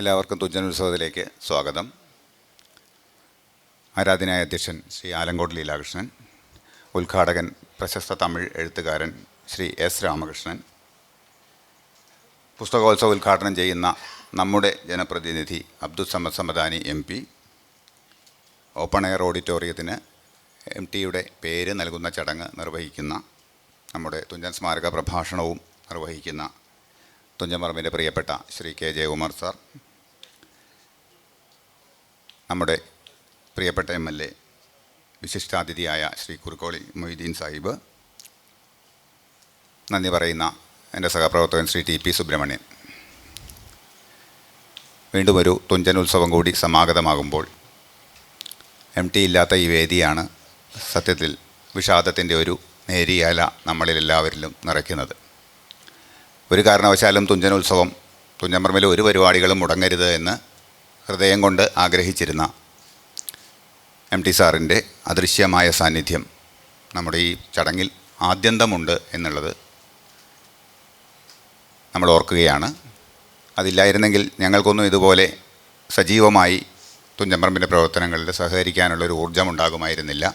എല്ലാവർക്കും തുഞ്ചൻ ഉത്സവത്തിലേക്ക് സ്വാഗതം. ആരാധനായ അധ്യക്ഷൻ ശ്രീ ആലങ്കോട് ലീലാകൃഷ്ണൻ ഉദ്ഘാടകൻ പ്രശസ്ത തമിഴ് എഴുത്തുകാരൻ ശ്രീ എസ് രാമകൃഷ്ണൻ പുസ്തകോത്സവം ഉദ്ഘാടനം ചെയ്യുന്ന നമ്മുടെ ജനപ്രതിനിധി Abdul Samad Samadani M P open air ഓഡിറ്റോറിയത്തിന് M ടിയുടെ പേര് നൽകുന്ന ചടങ്ങ് നിർവഹിക്കുന്ന നമ്മുടെ തുഞ്ചൻ സ്മാരക പ്രഭാഷണവും നിർവഹിക്കുന്ന തുഞ്ചൻ പറമ്പിന്റെ പ്രിയപ്പെട്ട ശ്രീ കെ ജയകുമാർ സാർ നമ്മുടെ പ്രിയപ്പെട്ട എം എൽ എ വിശിഷ്ടാതിഥിയായ ശ്രീ കുറുക്കോളി മൊയ്തീൻ സാഹിബ് നന്ദി പറയുന്ന എന്റെ സഹപ്രവർത്തകൻ ശ്രീ ടി പി സുബ്രഹ്മണ്യൻ. വീണ്ടും ഒരു തുഞ്ചൻ ഉത്സവം കൂടി സമാഗതമാകുമ്പോൾ എം ടി ഇല്ലാത്ത ഈ വേദിയാണ് സത്യത്തിൽ വിഷാദത്തിന്റെ ഒരു നേരിയല നമ്മളിൽ എല്ലാവരിലും നിറയ്ക്കുന്നത്. ഒരു കാരണവശാലും തുഞ്ചൻ ഉത്സവം തുഞ്ചൻ ഒരു പരിപാടികളും മുടങ്ങരുത് എന്ന് ഹൃദയം കൊണ്ട് ആഗ്രഹിച്ചിരുന്ന എം ടി സാറിന്റെ അദൃശ്യമായ സാന്നിധ്യം നമ്മുടെ ഈ ചടങ്ങിൽ ആദ്യന്തമുണ്ട് എന്നുള്ളത് നമ്മൾ ഓർക്കുകയാണ്. അതില്ലായിരുന്നെങ്കിൽ ഞങ്ങൾക്കൊന്നും ഇതുപോലെ സജീവമായി തുഞ്ചമ്പറമ്പിന്റെ പ്രവർത്തനങ്ങളിൽ സഹകരിക്കാനുള്ളൊരു ഊർജം ഉണ്ടാകുമായിരുന്നില്ല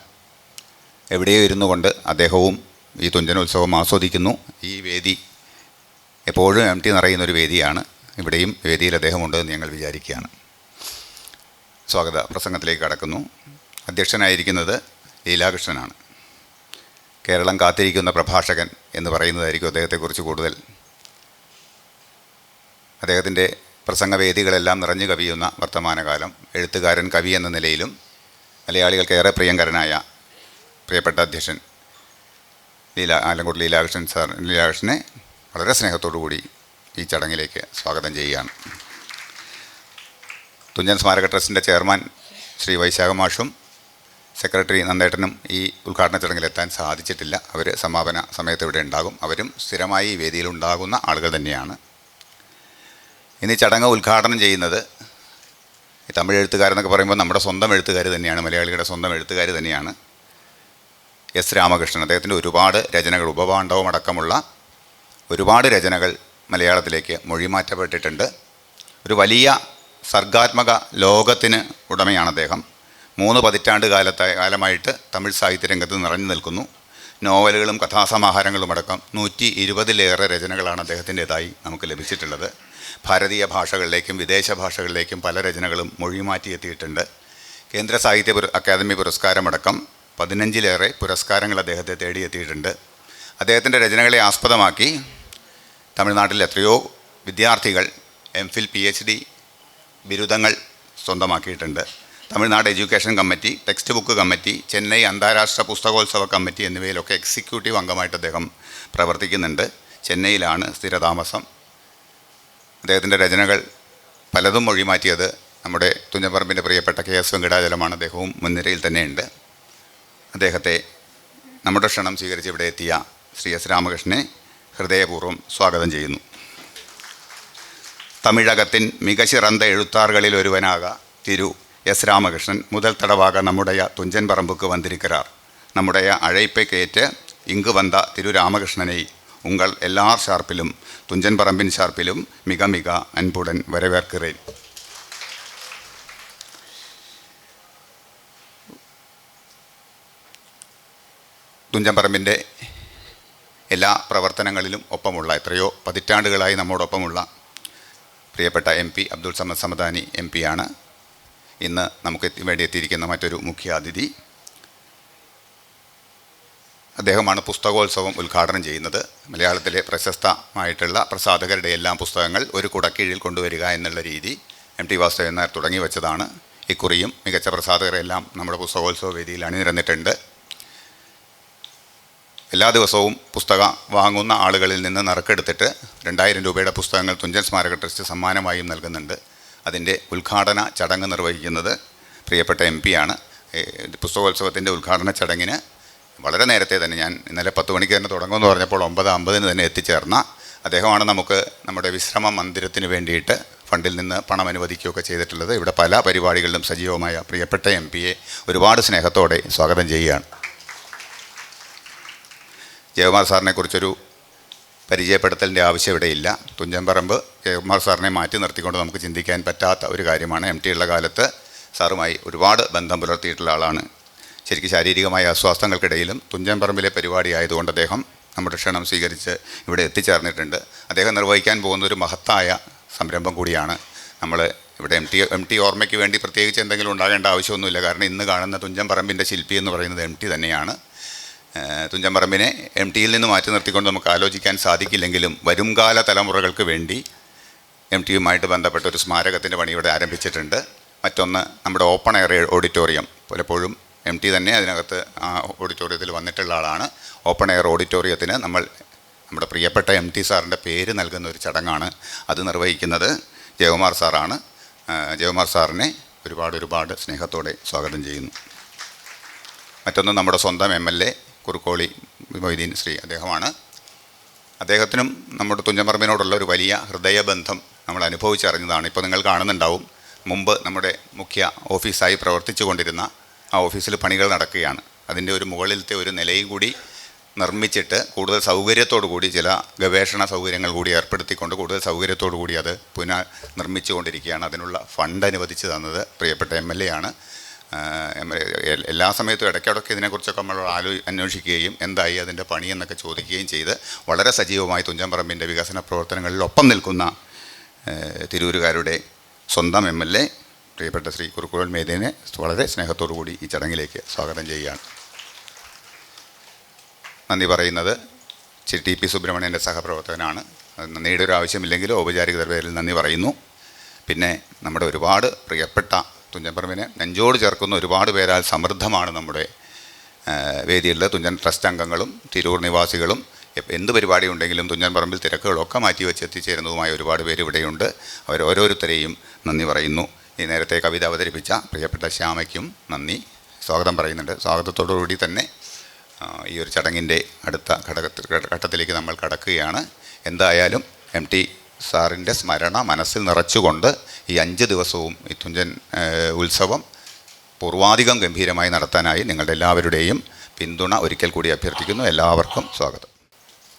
എവിടെയോ ഇരുന്നു കൊണ്ട് അദ്ദേഹവും ഈ തുഞ്ചൻ ഉത്സവം ആസ്വദിക്കുന്നു. ഈ വേദി എപ്പോഴും എം ടി നിറയുന്നൊരു വേദിയാണ്. ഇവിടെയും വേദിയിൽ അദ്ദേഹമുണ്ടെന്ന് ഞങ്ങൾ വിചാരിക്കുകയാണ്. സ്വാഗത പ്രസംഗത്തിലേക്ക് കടക്കുന്നു. അധ്യക്ഷനായിരിക്കുന്നത് ലീലാകൃഷ്ണനാണ്. കേരളം കാത്തിരിക്കുന്ന പ്രഭാഷകൻ എന്ന് പറയുന്നതായിരിക്കും അദ്ദേഹത്തെക്കുറിച്ച് കൂടുതൽ. അദ്ദേഹത്തിന്റെ പ്രസംഗവേദികളെല്ലാം നിറഞ്ഞു കവിയുന്ന വർത്തമാനകാലം. എഴുത്തുകാരൻ കവി എന്ന നിലയിലും മലയാളികൾക്ക് ഏറെ പ്രിയങ്കരനായ പ്രിയപ്പെട്ട അധ്യക്ഷൻ ലീല ആലങ്കോട് ലീലാകൃഷ്ണൻ സാർ ലീലാകൃഷ്ണനെ വളരെ സ്നേഹത്തോടു കൂടി ഈ ചടങ്ങിലേക്ക് സ്വാഗതം ചെയ്യുകയാണ്. തുഞ്ചൻ സ്മാരക ട്രസ്റ്റിന്റെ ചെയർമാൻ ശ്രീ വൈശാഖമാഷും സെക്രട്ടറി നന്ദേട്ടനും ഈ ഉദ്ഘാടന ചടങ്ങിൽ എത്താൻ സാധിച്ചിട്ടില്ല. അവർ സമാപന സമയത്ത് ഇവിടെ ഉണ്ടാകും. അവരും സ്ഥിരമായി ഈ വേദിയിൽ ഉണ്ടാകുന്ന ആളുകൾ തന്നെയാണ്. ഇനി ചടങ്ങ് ഉദ്ഘാടനം ചെയ്യുന്നത് തമിഴ് എഴുത്തുകാരെന്നൊക്കെ പറയുമ്പോൾ നമ്മുടെ സ്വന്തം എഴുത്തുകാർ തന്നെയാണ്. മലയാളികളുടെ സ്വന്തം എഴുത്തുകാർ തന്നെയാണ്. എസ് രാമകൃഷ്ണൻ. അദ്ദേഹത്തിന്റെ ഒരുപാട് രചനകൾ ഉപപാണ്ഡവം അടക്കമുള്ള ഒരുപാട് രചനകൾ മലയാളത്തിലേക്ക് മൊഴിമാറ്റപ്പെട്ടിട്ടുണ്ട്. ഒരു വലിയ സർഗാത്മക ലോകത്തിന് ഉടമയാണ് അദ്ദേഹം. മൂന്ന് പതിറ്റാണ്ട് കാലത്തെ കാലമായിട്ട് തമിഴ് സാഹിത്യ രംഗത്ത് നിറഞ്ഞു നിൽക്കുന്നു. നോവലുകളും കഥാസമാഹാരങ്ങളും അടക്കം നൂറ്റി ഇരുപതിലേറെ രചനകളാണ് അദ്ദേഹത്തിന്റെതായി നമുക്ക് ലഭിച്ചിട്ടുള്ളത്. ഭാരതീയ ഭാഷകളിലേക്കും വിദേശ ഭാഷകളിലേക്കും പല രചനകളും മൊഴിമാറ്റി എത്തിയിട്ടുണ്ട്. കേന്ദ്ര സാഹിത്യ അക്കാദമി പുരസ്കാരമടക്കം പതിനഞ്ചിലേറെ പുരസ്കാരങ്ങൾ അദ്ദേഹത്തെ തേടിയെത്തിയിട്ടുണ്ട്. അദ്ദേഹത്തിന്റെ രചനകളെ ആസ്പദമാക്കി തമിഴ്നാട്ടിൽ എത്രയോ വിദ്യാർത്ഥികൾ M Phil P H D ബിരുദങ്ങൾ സ്വന്തമാക്കിയിട്ടുണ്ട്. Tamil Nadu education committee text book committee Chennai അന്താരാഷ്ട്ര പുസ്തകോത്സവ കമ്മിറ്റി എന്നിവയിലൊക്കെ എക്സിക്യൂട്ടീവ് അംഗമായിട്ട് അദ്ദേഹം പ്രവർത്തിക്കുന്നുണ്ട്. ചെന്നൈയിലാണ് സ്ഥിരതാമസം. അദ്ദേഹത്തിന്റെ രചനകൾ പലതും മൊഴിമാറ്റിയത് നമ്മുടെ തുഞ്ഞപ്പറമ്പിന്റെ പ്രിയപ്പെട്ട കെ എസ് വെങ്കിടാചലമാണ്. അദ്ദേഹവും മുൻനിരയിൽ തന്നെയുണ്ട്. അദ്ദേഹത്തെ നമ്മുടെ ക്ഷണം സ്വീകരിച്ച് ഇവിടെ എത്തിയ ശ്രീ എസ് രാമകൃഷ്ണനെ ഹൃദയപൂർവം സ്വാഗതം ചെയ്യുന്നു. തമിഴകത്തിൻ മികച്ചിറന്ത എഴുത്താറുകളിൽ ഒരുവനാക തിരു എസ് രാമകൃഷ്ണൻ. മുതൽ തടവാക നമ്മുடைய തുഞ്ചൻ പറമ്പുക്ക് വന്നിരിക്കാർ നമ്മുടെ അഴയിപ്പേക്കേറ്റ് ഇങ്ക് വന്ന തിരു രാമകൃഷ്ണനെ ഉങ്ങൾ എല്ലാ ഷാർപ്പിലും തുഞ്ചൻ പറമ്പിൻ ഷാർപ്പിലും മിക മിക അൻപുടൻ വരവേർക്കിറേൻ. തുഞ്ചൻ പറമ്പിന്റെ എല്ലാ പ്രവർത്തനങ്ങളിലും ഒപ്പമുള്ള എത്രയോ പതിറ്റാണ്ടുകളായി നമ്മോടൊപ്പമുള്ള പ്രിയപ്പെട്ട M P Abdul Samad Samadani M ആണ്. ഇന്ന് നമുക്ക് വേണ്ടി എത്തിയിരിക്കുന്ന മറ്റൊരു മുഖ്യാതിഥി അദ്ദേഹമാണ് പുസ്തകോത്സവം ഉദ്ഘാടനം ചെയ്യുന്നത്. മലയാളത്തിലെ പ്രശസ്തമായിട്ടുള്ള പ്രസാധകരുടെ എല്ലാം പുസ്തകങ്ങൾ ഒരു കുടക്കീഴിൽ കൊണ്ടുവരിക എന്നുള്ള രീതി എം ടി വാസുദേവൻ നായർ തുടങ്ങി വെച്ചതാണ്. ഇക്കുറിയും മികച്ച പ്രസാധകരെല്ലാം നമ്മുടെ പുസ്തകോത്സവ വേദിയിൽ അണിനിരന്നിട്ടുണ്ട്. എല്ലാ ദിവസവും പുസ്തകം വാങ്ങുന്ന ആളുകളിൽ നിന്ന് നറുക്കെടുത്തിട്ട് രണ്ടായിരം രൂപയുടെ പുസ്തകങ്ങൾ തുഞ്ചൻ സ്മാരക ട്രസ്റ്റ് സമ്മാനമായും നൽകുന്നുണ്ട്. അതിന്റെ ഉദ്ഘാടന ചടങ്ങ് നിർവഹിക്കുന്നത് പ്രിയപ്പെട്ട എം ആണ്. പുസ്തകോത്സവത്തിന്റെ ഉദ്ഘാടന ചടങ്ങിന് വളരെ നേരത്തെ തന്നെ ഞാൻ ഇന്നലെ പത്ത് മണിക്ക് തന്നെ തുടങ്ങുമെന്ന് പറഞ്ഞപ്പോൾ ഒമ്പത് അമ്പതിന് തന്നെ എത്തിച്ചേർന്ന അദ്ദേഹമാണ് നമുക്ക് നമ്മുടെ വിശ്രമ മന്ദിരത്തിന് വേണ്ടിയിട്ട് ഫണ്ടിൽ നിന്ന് പണം അനുവദിക്കുകയൊക്കെ ചെയ്തിട്ടുള്ളത്. ഇവിടെ പല പരിപാടികളിലും സജീവമായ പ്രിയപ്പെട്ട എം പിയെ ഒരുപാട് സ്നേഹത്തോടെ സ്വാഗതം ചെയ്യുകയാണ്. ജയകുമാർ സാറിനെ കുറിച്ചൊരു പരിചയപ്പെടുത്തലിന്റെ ആവശ്യം ഇവിടെയില്ല തുഞ്ചൻപറമ്പ് ജയകുമാർ സാറിനെ മാറ്റി നിർത്തിക്കൊണ്ട് നമുക്ക് ചിന്തിക്കാൻ പറ്റാത്ത ഒരു കാര്യമാണ്. എം ടി ഉള്ള കാലത്ത് സാറുമായി ഒരുപാട് ബന്ധം പുലർത്തിയിട്ടുള്ള ആളാണ്. ശരിക്കും ശാരീരികമായ അസ്വാസ്ഥങ്ങൾക്കിടയിലും തുഞ്ചൻപറമ്പിലെ പരിപാടി ആയതുകൊണ്ട് അദ്ദേഹം നമ്മുടെ ക്ഷണം സ്വീകരിച്ച് ഇവിടെ എത്തിച്ചേർന്നിട്ടുണ്ട്. അദ്ദേഹം നിർവഹിക്കാൻ പോകുന്ന ഒരു മഹത്തായ സംരംഭം കൂടിയാണ് നമ്മൾ ഇവിടെ എം ടി എം ടി ഓർമ്മയ്ക്ക് വേണ്ടി പ്രത്യേകിച്ച് എന്തെങ്കിലും ഉണ്ടാകേണ്ട ആവശ്യമൊന്നുമില്ല. കാരണം ഇന്ന് കാണുന്ന തുഞ്ചൻപറമ്പിന്റെ ശില്പി എന്ന് പറയുന്നത് എം ടി തന്നെയാണ്. തുഞ്ചൻപറമ്പിനെ എം ടിയിൽ നിന്ന് മാറ്റി നിർത്തിക്കൊണ്ട് നമുക്ക് ആലോചിക്കാൻ സാധിക്കില്ലെങ്കിലും വരുംകാല തലമുറകൾക്ക് വേണ്ടി എം ടിയുമായിട്ട് ബന്ധപ്പെട്ട ഒരു സ്മാരകത്തിന്റെ പണി ഇവിടെ ആരംഭിച്ചിട്ടുണ്ട്. മറ്റൊന്ന് നമ്മുടെ ഓപ്പൺ എയർ ഓഡിറ്റോറിയം. പലപ്പോഴും എം ടി തന്നെ അതിനകത്ത് ആ ഓഡിറ്റോറിയത്തിൽ വന്നിട്ടുള്ള ആളാണ്. ഓപ്പൺ എയർ ഓഡിറ്റോറിയത്തിന് നമ്മൾ നമ്മുടെ പ്രിയപ്പെട്ട എം ടി സാറിന്റെ പേര് നൽകുന്ന ഒരു ചടങ്ങാണ് അത് നിർവഹിക്കുന്നത്. ജയകുമാർ സാറാണ്. ജയകുമാർ സാറിനെ ഒരുപാട് ഒരുപാട് സ്നേഹത്തോടെ സ്വാഗതം ചെയ്യുന്നു. മറ്റൊന്ന് നമ്മുടെ സ്വന്തം M L A Kurukkoli Moideen Shri അദ്ദേഹമാണ്. അദ്ദേഹത്തിനും നമ്മുടെ തുഞ്ചമ്പറമ്പിനോടുള്ള ഒരു വലിയ ഹൃദയബന്ധം നമ്മൾ അനുഭവിച്ചറിഞ്ഞതാണ്. ഇപ്പോൾ നിങ്ങൾ കാണുന്നുണ്ടാവും മുമ്പ് നമ്മുടെ മുഖ്യ ഓഫീസായി പ്രവർത്തിച്ചു കൊണ്ടിരുന്ന ആ ഓഫീസിൽ പണികൾ നടക്കുകയാണ്. അതിന്റെ ഒരു മുകളിലത്തെ ഒരു നിലയും കൂടി നിർമ്മിച്ചിട്ട് കൂടുതൽ സൗകര്യത്തോടു കൂടി ചില ഗവേഷണ സൗകര്യങ്ങൾ കൂടി ഏർപ്പെടുത്തിക്കൊണ്ട് കൂടുതൽ സൗകര്യത്തോടു കൂടി അത് പുനർ നിർമ്മിച്ചുകൊണ്ടിരിക്കുകയാണ്. അതിനുള്ള ഫണ്ട് അനുവദിച്ച് തന്നത് പ്രിയപ്പെട്ട എം എൽ എ ആണ്. എല്ലാ സമയത്തും ഇടയ്ക്കിടയ്ക്ക് ഇതിനെക്കുറിച്ചൊക്കെ നമ്മൾ ആലോ അന്വേഷിക്കുകയും എന്തായി അതിന്റെ പണി എന്നൊക്കെ ചോദിക്കുകയും ചെയ്ത് വളരെ സജീവമായി തുഞ്ചൻപറമ്പിന്റെ വികസന പ്രവർത്തനങ്ങളിൽ ഒപ്പം നിൽക്കുന്ന തിരൂരുകാരുടെ സ്വന്തം എം എൽ എ പ്രിയപ്പെട്ട ശ്രീ കുറുക്കുഴൽ മേദിനെ വളരെ സ്നേഹത്തോടു കൂടി ഈ ചടങ്ങിലേക്ക് സ്വാഗതം ചെയ്യുകയാണ്. നന്ദി പറയുന്നത്. ശ്രീ ടി പി സുബ്രഹ്മണ്യന്റെ സഹപ്രവർത്തകനാണ്. നന്ദിയുടെ ഒരു ആവശ്യമില്ലെങ്കിലും ഔപചാരിക പേരിൽ നന്ദി പറയുന്നു. പിന്നെ നമ്മുടെ ഒരുപാട് പ്രിയപ്പെട്ട തുഞ്ചൻപറമ്പിനെ നെഞ്ചോട് ചേർക്കുന്ന ഒരുപാട് പേരാൽ സമൃദ്ധമാണ് നമ്മുടെ വേദിയിലുള്ള തുഞ്ചൻ ട്രസ്റ്റ് അംഗങ്ങളും തിരൂർ നിവാസികളും. എന്ത് പരിപാടി ഉണ്ടെങ്കിലും തുഞ്ചൻ പറമ്പിൽ തിരക്കുകളൊക്കെ മാറ്റി വെച്ച് എത്തിച്ചേരുന്നതുമായ ഒരുപാട് പേര് ഇവിടെയുണ്ട്. അവർ ഓരോരുത്തരെയും നന്ദി പറയുന്നു. ഈ നേരത്തെ കവിത അവതരിപ്പിച്ച പ്രിയപ്പെട്ട ശ്യാമയ്ക്കും നന്ദി. സ്വാഗതം പറയുന്നുണ്ട്. സ്വാഗതത്തോടുകൂടി തന്നെ ഈ ഒരു ചടങ്ങിന്റെ അടുത്ത ഘടകത്തിൽ ഘട്ടത്തിലേക്ക് നമ്മൾ കടക്കുകയാണ്. എന്തായാലും എം ടി സാറിന്റെ സ്മരണ മനസ്സിൽ നിറച്ചുകൊണ്ട് ഈ അഞ്ച് ദിവസവും ഈ തുഞ്ചൻ ഉത്സവം പൂർവാധികം ഗംഭീരമായി നടത്താനായി നിങ്ങളുടെ എല്ലാവരുടെയും പിന്തുണ ഒരിക്കൽ കൂടി അഭ്യർത്ഥിക്കുന്നു. എല്ലാവർക്കും സ്വാഗതം.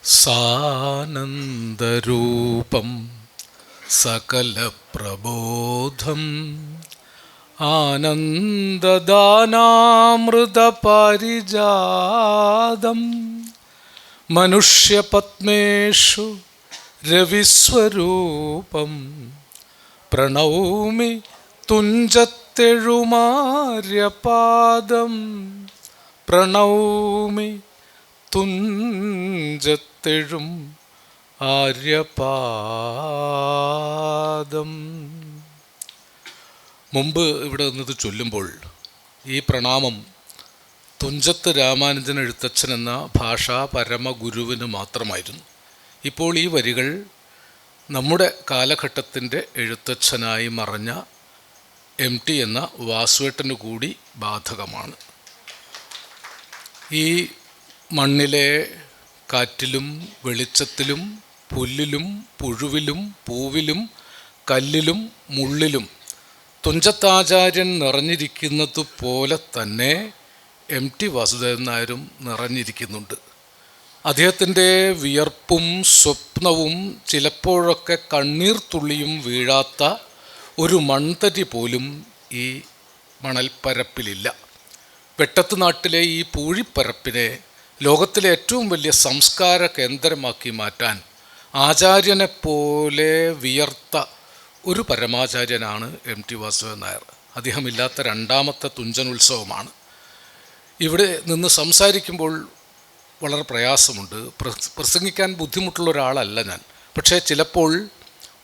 സാനന്ദരൂപം സകല പ്രബോധം ആനന്ദദാനാമൃത പരിജാതം മനുഷ്യപത്മേഷു രവിസ്വരൂപം പ്രണൗമി തുഞ്ചത്തെഴുമാര്യപാദം പ്രണൗമി തുഞ്ചത്തെഴും ആര്യപാദം. മുമ്പ് ഇവിടെ നിന്നത് ചൊല്ലുമ്പോൾ ഈ പ്രണാമം തുഞ്ചത്ത് രാമാനുജൻ എഴുത്തച്ഛൻ എന്ന ഭാഷാ പരമഗുരുവിന് മാത്രമായിരുന്നു. ഇപ്പോൾ ഈ വരികൾ നമ്മുടെ കാലഘട്ടത്തിന്റെ എഴുത്തച്ഛനായി മറഞ്ഞ എം ടി എന്ന വാസുവേട്ടന് കൂടി ബാധകമാണ്. ഈ മണ്ണിലെ കാറ്റിലും വെളിച്ചത്തിലും പുല്ലിലും പുഴുവിലും പൂവിലും കല്ലിലും മുള്ളിലും തുഞ്ചത്താചാര്യൻ നിറഞ്ഞിരിക്കുന്നത് പോലെ തന്നെ എം ടി വാസുദേവൻ നായരും നിറഞ്ഞിരിക്കുന്നുണ്ട്. അദ്ദേഹത്തിന്റെ വിയർപ്പും സ്വപ്നവും ചിലപ്പോഴൊക്കെ കണ്ണീർ തുള്ളിയും വീഴാത്ത ഒരു മൺതരി പോലും ഈ മണൽപ്പരപ്പിലില്ല. വെട്ടത്ത് നാട്ടിലെ ഈ പൂഴിപ്പരപ്പിനെ ലോകത്തിലെ ഏറ്റവും വലിയ സംസ്കാര കേന്ദ്രമാക്കി മാറ്റാൻ ആചാര്യനെപ്പോലെ വിയർത്ത ഒരു പരമാചാര്യനാണ് എം ടി വാസുദേവൻ നായർ. അദ്ദേഹമില്ലാത്ത രണ്ടാമത്തെ തുഞ്ചൻ ഉത്സവമാണ്. ഇവിടെ നിന്ന് സംസാരിക്കുമ്പോൾ വളരെ പ്രയാസമുണ്ട്. പ്രസ- പ്രസംഗിക്കാൻ ബുദ്ധിമുട്ടുള്ള ഒരാളല്ല ഞാൻ. പക്ഷേ ചിലപ്പോൾ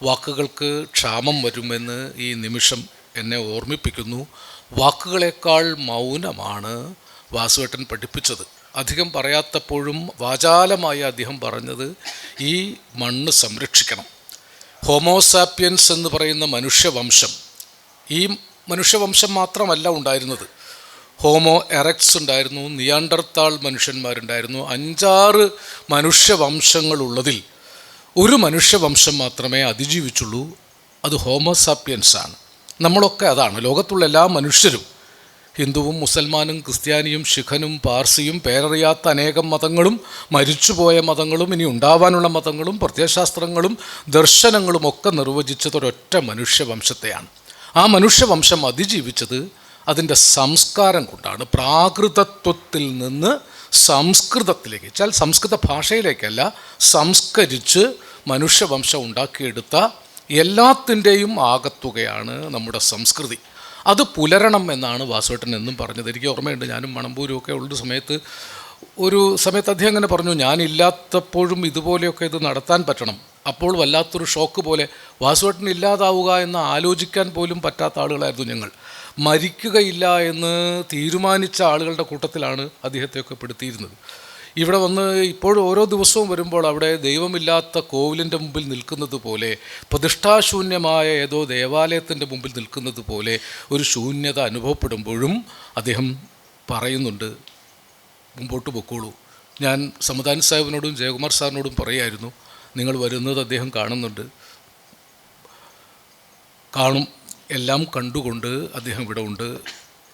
വാക്കുകൾക്ക് ക്ഷാമം വരുമെന്ന് ഈ നിമിഷം എന്നെ ഓർമ്മിപ്പിക്കുന്നു. വാക്കുകളേക്കാൾ മൗനമാണ് വാസുവേട്ടൻ പഠിപ്പിച്ചത്. അധികം പറയാത്തപ്പോഴും വാചാലമായി അദ്ദേഹം പറഞ്ഞത് ഈ മണ്ണ് സംരക്ഷിക്കണം. ഹോമോസാപ്പിയൻസ് എന്ന് പറയുന്ന മനുഷ്യവംശം. ഈ മനുഷ്യവംശം മാത്രമല്ല ഉണ്ടായിരുന്നത്. ഹോമോ എറക്സ് ഉണ്ടായിരുന്നു നിയാണ്ടർത്താൾ മനുഷ്യന്മാരുണ്ടായിരുന്നു. അഞ്ചാറ് മനുഷ്യവംശങ്ങളുള്ളതിൽ ഒരു മനുഷ്യവംശം മാത്രമേ അതിജീവിച്ചുള്ളൂ. അത് ഹോമോസാപ്പിയൻസ് ആണ്. നമ്മളൊക്കെ അതാണ്. ലോകത്തുള്ള എല്ലാ മനുഷ്യരും ഹിന്ദുവും മുസൽമാനും ക്രിസ്ത്യാനിയും ശിഖനും പാർസിയും പേരറിയാത്ത അനേകം മതങ്ങളും മരിച്ചുപോയ മതങ്ങളും ഇനി ഉണ്ടാവാനുള്ള മതങ്ങളും പ്രത്യയശാസ്ത്രങ്ങളും ദർശനങ്ങളും ഒക്കെ നിർവചിച്ചത് ഒരൊറ്റ മനുഷ്യവംശത്തെയാണ്. ആ മനുഷ്യവംശം അതിജീവിച്ചത് അതിന്റെ സംസ്കാരം കൊണ്ടാണ് പ്രാകൃതത്വത്തിൽ നിന്ന് സംസ്കൃതത്തിലേക്ക് വെച്ചാൽ സംസ്കൃത ഭാഷയിലേക്കല്ല സംസ്കരിച്ച് മനുഷ്യവംശം ഉണ്ടാക്കിയെടുത്ത എല്ലാത്തിന്റെയും ആകത്തുകയാണ് നമ്മുടെ സംസ്കൃതി. അത് പുലരണം എന്നാണ് വാസുവേട്ടൻ എന്നും പറഞ്ഞത്. എനിക്ക് ഓർമ്മയുണ്ട് ഞാനും മണമ്പൂരും ഒക്കെ ഉള്ള സമയത്ത് ഒരു സമയത്ത് അദ്ദേഹം അങ്ങനെ പറഞ്ഞു ഞാനില്ലാത്തപ്പോഴും ഇതുപോലെയൊക്കെ ഇത് നടത്താൻ പറ്റണം. അപ്പോൾ വല്ലാത്തൊരു ഷോക്ക് പോലെ വാസുവേട്ടൻ ഇല്ലാതാവുക എന്ന് ആലോചിക്കാൻ പോലും പറ്റാത്ത ആളുകളായിരുന്നു ഞങ്ങൾ. മരിക്കുകയില്ല എന്ന് തീരുമാനിച്ച ആളുകളുടെ കൂട്ടത്തിലാണ് അദ്ദേഹത്തെയൊക്കെ പെടുത്തിയിരുന്നത്. ഇവിടെ വന്ന് ഇപ്പോഴും ഓരോ ദിവസവും വരുമ്പോൾ അവിടെ ദൈവമില്ലാത്ത കോവിലിന്റെ മുമ്പിൽ നിൽക്കുന്നത് പോലെ പ്രതിഷ്ഠാശൂന്യമായ ഏതോ ദേവാലയത്തിന്റെ മുമ്പിൽ നിൽക്കുന്നത് പോലെ ഒരു ശൂന്യത അനുഭവപ്പെടുമ്പോഴും അദ്ദേഹം പറയുന്നുണ്ട് മുമ്പോട്ട് പൊക്കോളൂ. ഞാൻ സമുദാൻ സാഹിബിനോടും ജയകുമാർ സാറിനോടും പറയായിരുന്നു നിങ്ങൾ വരുന്നത് അദ്ദേഹം കാണുന്നുണ്ട്. കാണും. എല്ലാം കണ്ടുകൊണ്ട് അദ്ദേഹം ഇവിടെ ഉണ്ട്.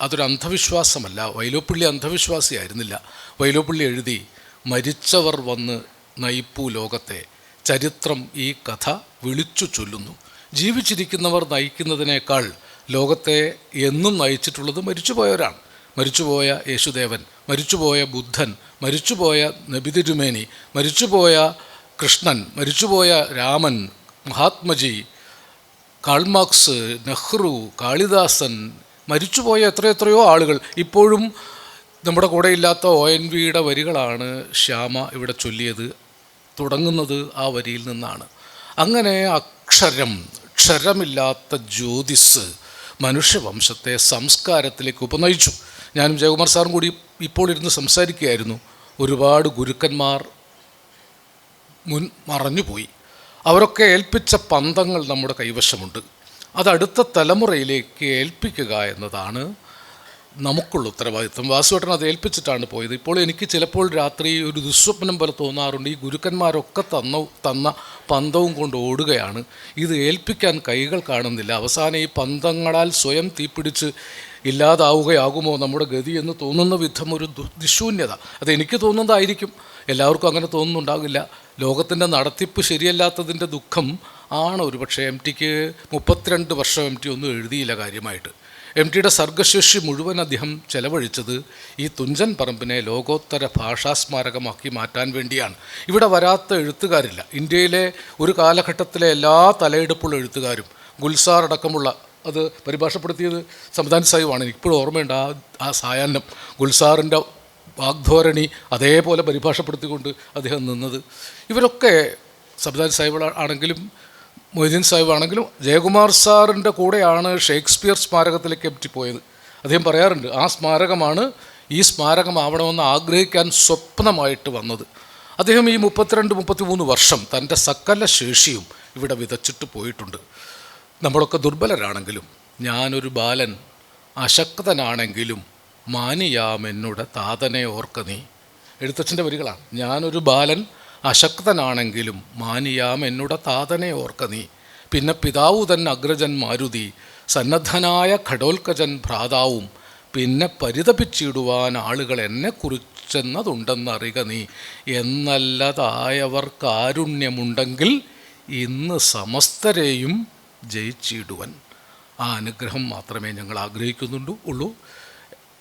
അതൊരു അന്ധവിശ്വാസമല്ല. വൈലോപ്പള്ളി അന്ധവിശ്വാസിയായിരുന്നില്ല വൈലോപ്പിള്ളി എഴുതി മരിച്ചവർ വന്ന് നയിപ്പു ലോകത്തെ. ചരിത്രം ഈ കഥ വിളിച്ചു ചൊല്ലുന്നു. ജീവിച്ചിരിക്കുന്നവർ നയിക്കുന്നതിനേക്കാൾ ലോകത്തെ എന്നും നയിച്ചിട്ടുള്ളത് മരിച്ചുപോയവരാണ്. മരിച്ചുപോയ യേശുദേവൻ മരിച്ചുപോയ ബുദ്ധൻ മരിച്ചുപോയ നബിതിരുമേനി മരിച്ചുപോയ കൃഷ്ണൻ മരിച്ചുപോയ രാമൻ മഹാത്മജി കാൾമാർക്സ് നെഹ്റു കാളിദാസൻ മരിച്ചുപോയ എത്രയെത്രയോ ആളുകൾ. ഇപ്പോഴും നമ്മുടെ കൂടെ ഇല്ലാത്ത ഒ എൻ വിയുടെ വരികളാണ് ശ്യാമ ഇവിടെ ചൊല്ലിയത് തുടങ്ങുന്നത് ആ വരിയിൽ നിന്നാണ്. അങ്ങനെ അക്ഷരം ക്ഷരമില്ലാത്ത ജ്യോതിസ് മനുഷ്യവംശത്തെ സംസ്കാരത്തിലേക്ക് ഉപനയിച്ചു. ഞാനും ജയകുമാർ സാറും കൂടി ഇപ്പോൾ ഇരുന്ന് സംസാരിക്കുകയായിരുന്നു. ഒരുപാട് ഗുരുക്കന്മാർ മുൻ മറഞ്ഞുപോയി. അവരൊക്കെ ഏൽപ്പിച്ച പന്തങ്ങൾ നമ്മുടെ കൈവശമുണ്ട്. അത് അടുത്ത തലമുറയിലേക്ക് ഏൽപ്പിക്കുക എന്നതാണ് നമുക്കുള്ള ഉത്തരവാദിത്വം. വാസുവേട്ടൻ അത് ഏൽപ്പിച്ചിട്ടാണ് പോയത്. ഇപ്പോൾ എനിക്ക് ചിലപ്പോൾ രാത്രി ഒരു ദുസ്വപ്നം പോലെ തോന്നാറുണ്ട്. ഈ ഗുരുക്കന്മാരൊക്കെ തന്ന തന്ന പന്തവും കൊണ്ട് ഓടുകയാണ്. ഇത് ഏൽപ്പിക്കാൻ കൈകൾ കാണുന്നില്ല. അവസാനം ഈ പന്തങ്ങളാൽ സ്വയം തീപിടിച്ച് ഇല്ലാതാവുകയാകുമോ നമ്മുടെ ഗതി എന്ന് തോന്നുന്ന വിധം ഒരു ദുശൂന്യത അത് എനിക്ക് തോന്നുന്നതായിരിക്കും. എല്ലാവർക്കും അങ്ങനെ തോന്നുന്നുണ്ടാകില്ല. ലോകത്തിന്റെ നടത്തിപ്പ് ശരിയല്ലാത്തതിന്റെ ദുഃഖം ആണ് ഒരു പക്ഷേ എം ടിക്ക് മുപ്പത്തിരണ്ട് വർഷം എം ടി ഒന്നും എഴുതിയില്ല കാര്യമായിട്ട്. എം ടിയുടെ സർഗശേഷി മുഴുവൻ അദ്ദേഹം ചെലവഴിച്ചത് ഈ തുഞ്ചൻ പറമ്പിനെ ലോകോത്തര ഭാഷാസ്മാരകമാക്കി മാറ്റാൻ വേണ്ടിയാണ്. ഇവിടെ വരാത്ത എഴുത്തുകാരില്ല. ഇന്ത്യയിലെ ഒരു കാലഘട്ടത്തിലെ എല്ലാ തലയെടുപ്പുള്ള എഴുത്തുകാരും ഗുൽസാർ അടക്കമുള്ള അത് പരിഭാഷപ്പെടുത്തിയത് സംവിധാന സാഹിബാണ്. ഇപ്പോഴും ഓർമ്മയുണ്ട് ആ ആ സായാഹ്നം. ഗുൽസാറിന്റെ വാഗ്ധോരണി അതേപോലെ പരിഭാഷപ്പെടുത്തിക്കൊണ്ട് അദ്ദേഹം നിന്നത്. ഇവരൊക്കെ സബ്ദാൻ സാഹിബ് ആണെങ്കിലും മൊയ്തീൻ സാഹിബ് ആണെങ്കിലും ജയകുമാർ സാറിന്റെ കൂടെയാണ് ഷേക്സ്പിയർ സ്മാരകത്തിലേക്ക് എത്തി പോയത്. അദ്ദേഹം പറയാറുണ്ട് ആ സ്മാരകമാണ് ഈ സ്മാരകമാവണമെന്ന് ആഗ്രഹിക്കാൻ സ്വപ്നമായിട്ട് വന്നത്. അദ്ദേഹം ഈ മുപ്പത്തിരണ്ട് മുപ്പത്തിമൂന്ന് വർഷം തന്റെ സകല ശേഷിയും ഇവിടെ വിതച്ചിട്ട് പോയിട്ടുണ്ട്. നമ്മളൊക്കെ ദുർബലരാണെങ്കിലും ഞാനൊരു ബാലൻ അശക്തനാണെങ്കിലും മാനിയാം എന്നുടെ താതനെ ഓർക്ക നീ. എഴുത്തച്ഛന്റെ വരികളാണ്. ഞാനൊരു ബാലൻ അശക്തനാണെങ്കിലും മാനിയാം എന്നുടെ താതനെ ഓർക്ക നീ. പിന്നെ പിതാവു തന്നെ അഗ്രജൻ മാരുതി സന്നദ്ധനായ ഘടോൽക്കജൻ ഭ്രാതാവും പിന്നെ പരിതപിച്ചിടുവാൻ ആളുകൾ എന്നെ കുറിച്ചെന്നതുണ്ടെന്നറിക നീ. എന്നല്ലതായവർ കാരുണ്യമുണ്ടെങ്കിൽ ഇന്ന് സമസ്തരെയും ജയിച്ചിടുവൻ. ആ അനുഗ്രഹം മാത്രമേ ഞങ്ങൾ ആഗ്രഹിക്കുന്നുള്ളൂ ഉള്ളൂ.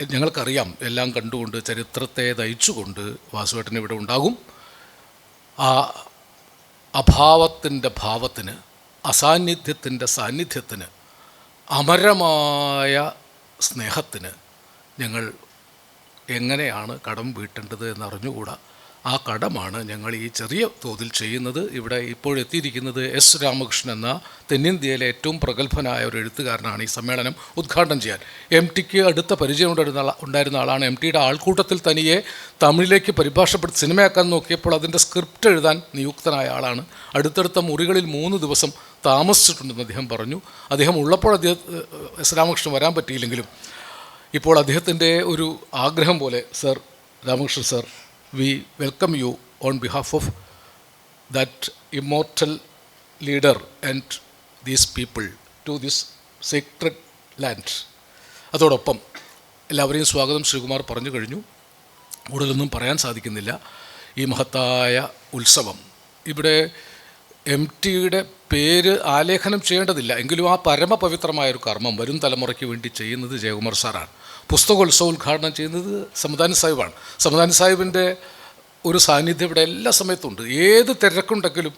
ഞങ്ങൾക്കറിയാം എല്ലാം കണ്ടുകൊണ്ട് ചരിത്രത്തെ തയ്ച്ചുകൊണ്ട് വാസുവേട്ടൻ ഇവിടെ ഉണ്ടാകും. ആ അഭാവത്തിന്റെ ഭാവത്തിന് അസാന്നിധ്യത്തിന്റെ സാന്നിധ്യത്തിന് അമരമായ സ്നേഹത്തിന് ഞങ്ങൾ എങ്ങനെയാണ് കടം വീട്ടേണ്ടത് എന്നറിഞ്ഞുകൂടാ. ആ കടമാണ് ഞങ്ങൾ ഈ ചെറിയ തോതിൽ ചെയ്യുന്നത്. ഇവിടെ ഇപ്പോഴെത്തിയിരിക്കുന്നത് എസ് രാമകൃഷ്ണൻ എന്ന തെന്നിന്ത്യയിലെ ഏറ്റവും പ്രഗത്ഭനായ ഒരു എഴുത്തുകാരനാണ് ഈ സമ്മേളനം ഉദ്ഘാടനം ചെയ്യാൻ. എം ടിക്ക് അടുത്ത പരിചയം ഉണ്ടായിരുന്ന ആളാണ് എം ടിയുടെ ആൾക്കൂട്ടത്തിൽ തനിയെ തമിഴിലേക്ക് പരിഭാഷപ്പെടുത്തി സിനിമയാക്കാൻ നോക്കിയപ്പോൾ അതിന്റെ സ്ക്രിപ്റ്റ് എഴുതാൻ നിയുക്തനായ ആളാണ്. അടുത്തടുത്ത മുറികളിൽ മൂന്ന് ദിവസം താമസിച്ചിട്ടുണ്ടെന്ന് അദ്ദേഹം പറഞ്ഞു. അദ്ദേഹം ഉള്ളപ്പോൾ അദ്ദേഹം എസ് രാമകൃഷ്ണൻ വരാൻ പറ്റിയില്ലെങ്കിലും ഇപ്പോൾ അദ്ദേഹത്തിന്റെ ഒരു ആഗ്രഹം പോലെ sir Ramakrishnan sir we welcome you on behalf of that immortal leader and these people to this secret land അതോടൊപ്പം എല്ലാവരെയും സ്വാഗതം ശ്രീകുമാർ പറഞ്ഞു കഴിഞ്ഞു. കൂടുതലൊന്നും പറയാൻ സാധിക്കുന്നില്ല. ഈ മഹത്തായ ഉത്സവം. ഇവിടെ എം ടിയുടെ പേര് ആലേഖനം ചെയ്യേണ്ടതില്ല. എങ്കിലും ആ പരമപവിത്രമായ ഒരു കർമ്മം വരും തലമുറയ്ക്ക് വേണ്ടി ചെയ്യുന്നത് ജയകുമാർ സാറാണ്. പുസ്തകോത്സവം ഉദ്ഘാടനം ചെയ്യുന്നത് സമദാനി സാഹിബാണ്. സമദാനി സാഹിബിന്റെ ഒരു സാന്നിധ്യം ഇവിടെ എല്ലാ സമയത്തും ഉണ്ട് ഏത് തിരക്കുണ്ടെങ്കിലും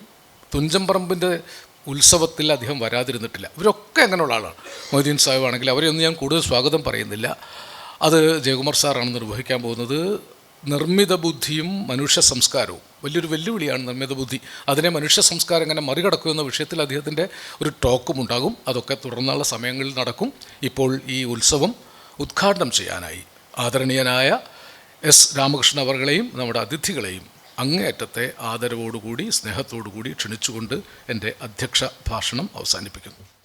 തുഞ്ചമ്പറമ്പിന്റെ ഉത്സവത്തിൽ അദ്ദേഹം വരാതിരുന്നിട്ടില്ല. ഇവരൊക്കെ അങ്ങനെയുള്ള ആളാണ്. മൊയ്തീൻ സാഹിബ് ആണെങ്കിൽ അവരെയൊന്നും ഞാൻ കൂടുതൽ സ്വാഗതം പറയുന്നില്ല. അത് ജയകുമാർ സാറാണ് നിർവഹിക്കാൻ പോകുന്നത്. നിർമ്മിത ബുദ്ധിയും മനുഷ്യ സംസ്കാരവും. വലിയൊരു വെല്ലുവിളിയാണ് നിർമ്മിത ബുദ്ധി. അതിനെ മനുഷ്യ സംസ്കാരം എങ്ങനെ മറികടക്കുമെന്ന വിഷയത്തിൽ അദ്ദേഹത്തിന്റെ ഒരു ടോക്കും ഉണ്ടാകും. അതൊക്കെ തുടർന്നുള്ള സമയങ്ങളിൽ നടക്കും. ഇപ്പോൾ ഈ ഉത്സവം ഉദ്ഘാടനം ചെയ്യാനായി. ആദരണീയനായ എസ് രാമകൃഷ്ണ അവർകളെയും നമ്മുടെ അതിഥികളെയും അങ്ങേയറ്റത്തെ ആദരവോടുകൂടി സ്നേഹത്തോടുകൂടി ക്ഷണിച്ചുകൊണ്ട് എന്റെ അധ്യക്ഷ ഭാഷണം അവസാനിപ്പിക്കുന്നു.